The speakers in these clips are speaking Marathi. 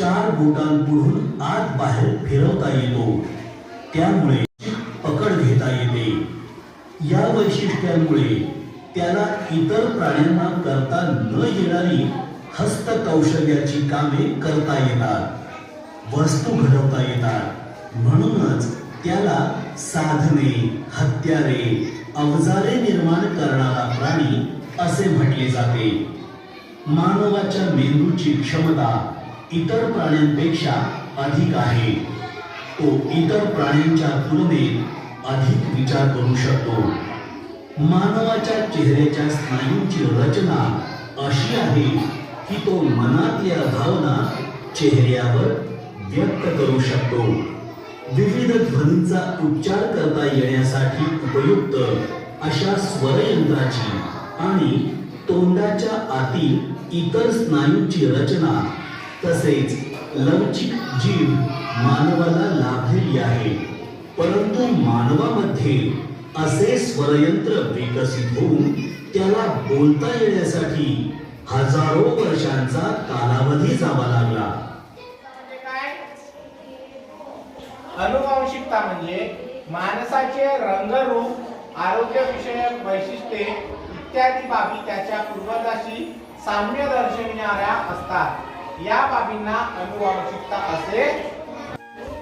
चार बोटांपुढून आत बाहेर फिरवता येतो. त्यामुळे पकड घेता येते. या वैशिष्ट्यांमुळे त्याला इतर प्राण्यांना करता न येणारी हस्तकौशल्याची कामे करता येतात. वस्तू घडवता येतात. म्हणूनच त्याला साधने हत्यारे अवजारे निर्माण करणारा प्राणी असे म्हटले जाते. मानवाच्या मेंदूची क्षमता इतर प्राण्यांपेक्षा अधिक आहे. तो इतर प्राण्यांच्या तुलनेत अधिक विचार करू शकतो. मानवाच्या चेहऱ्याच्या स्नायूंची रचना अशी आहे की तो मनातल्या भावना चेहऱ्यावर व्यक्त करू शकतो. विविध ध्वनींचा उच्चार करता येण्यासाठी उपयुक्त अशा स्वरयंत्राची आणि तोंडाच्या आतील इतर स्नायूंची रचना तसेच लवचिक जीव मानवाला लाभलेली आहे. परंतु मानवामध्ये असे स्वरयंत्र विकसित होऊन त्याला बोलता येण्यासाठी हजारो वर्षांचा कालावधी जावा लागला. म्हणजे अनुवांशिकता म्हणजे माणसाचे रंगरूप आरोग्यविषयक वैशिष्ट्ये इत्यादी बाबी त्याच्या पूर्वजाशी साम्य दर्शविणाऱ्या असतात. या बाबींना अनुवांशिकता असे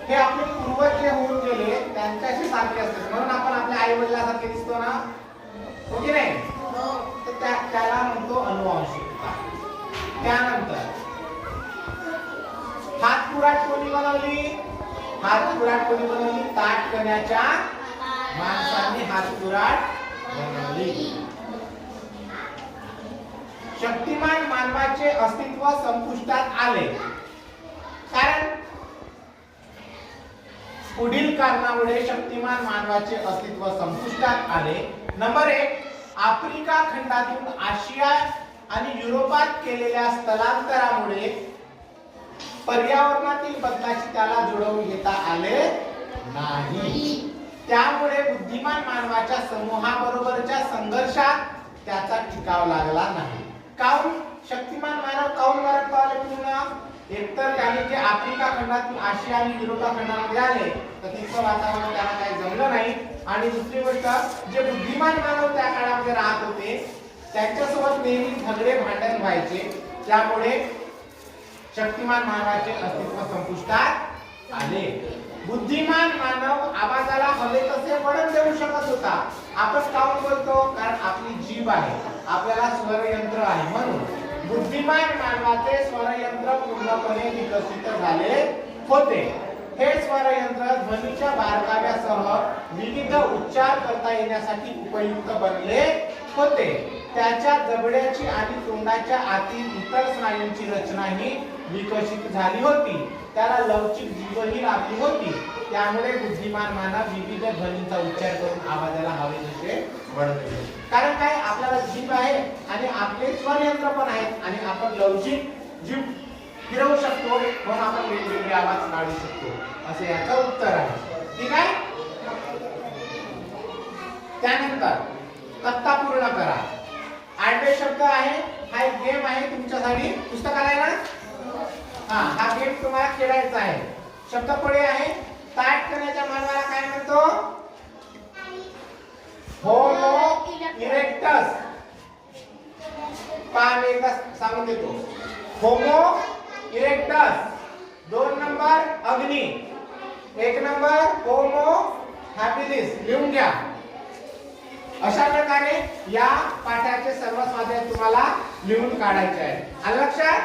हे आपले पूर्वज जे होऊन गेले त्यांच्याशी सारखे असतात म्हणून आपण आपल्या आई वडिलांसारखे दिसतो ना? हो की नाही? तर त्या- त्याला म्हणतो अनुवांशिकता त्यानंतर हात कुराट कोणी बनवली? हात कुराट कोणी बनवली? ताट करण्याच्या माणसांनी हात कुराट बनवली. शक्तिमान मानवाचे अस्तित्व संपुष्टात आले. कारण पुढील कारणामुळे शक्तिमान मानवाचे अस्तित्व संपुष्टात आले. नंबर एक आफ्रिका खंडातून आशिया आणि युरोपात केलेल्या स्थलांतरामुळे पर्यावरणातील बदलाशी त्याला जुळवून घेता आले नाही. त्यामुळे बुद्धिमान मानवाच्या समूहाबरोबरच्या संघर्षात त्याचा टिकाव लागला नाही. काउन शक्तिमान मानव काऊन मरण पावले पूर्ण? एकतर त्याने जे आफ्रिका खंडातून आशिया आणि युरोपा खंडामध्ये आले तर तिथलं वातावरण त्याला काही जमलं नाही. आणि दुसरी गोष्ट जे बुद्धिमान मानव त्या काळामध्ये राहत होते त्यांच्यासोबत नेहमी झगडे भांडण व्हायचे. त्यामुळे शक्तिमान मानवाचे अस्तित्व संपुष्टात आले. बुद्धिमान मानव आवाजाला हवे तसे वळण देऊ शकत होता. आपण काऊन बोलतो? कारण आपली जीभ आहे. आपल्याला स्वरयंत्र आहे म्हणून बुद्धिमान मानवाचे स्वरयंत्र पूर्णपणे विकसित झाले होते. हे स्वरयंत्र ध्वनीच्या बारकाव्यासह विविध उच्चार करता येण्यासाठी उपयुक्त बनले होते. त्याच्या जबड्याची आणि तोंडाच्या आतील इतर स्नायूंची रचना ही विकसित झाली होती. त्याला लवचिक जीवही लाभली होती. त्यामुळे बुद्धिमान मानव विविध ध्वनींचा उच्चार करून आवाजाला हवे तसे वळवले कारण काय? आपल्याला जीभ आहे आणि आपले स्वरयंत्र पण आहेत आणि आपण लवचिक जीभ फिरवू शकतो म्हणून आपण वेगवेगळे आवाज काढू शकतो. असे याचं उत्तर आहे त्यानंतर तक्ता पूर्ण करा आडवे शब्द आहे हा एक गेम आहे तुमच्यासाठी. पुस्तकालयाला हा हा गेट तुम्हाला खेळायचा आहे. शब्दपडे आहे. ताट करण्याच्या मानवाला काय म्हणतो? Homo erectus. पान एकदा सांगून देतो. Homo erectus. दोन नंबर अग्नी. एक नंबर होमो हॅपिलिस लिहून घ्या. अशा प्रकारे या पाठाचे सर्व स्वाध्याय तुम्हाला लिहून काढायचे आहे आलं लक्षात?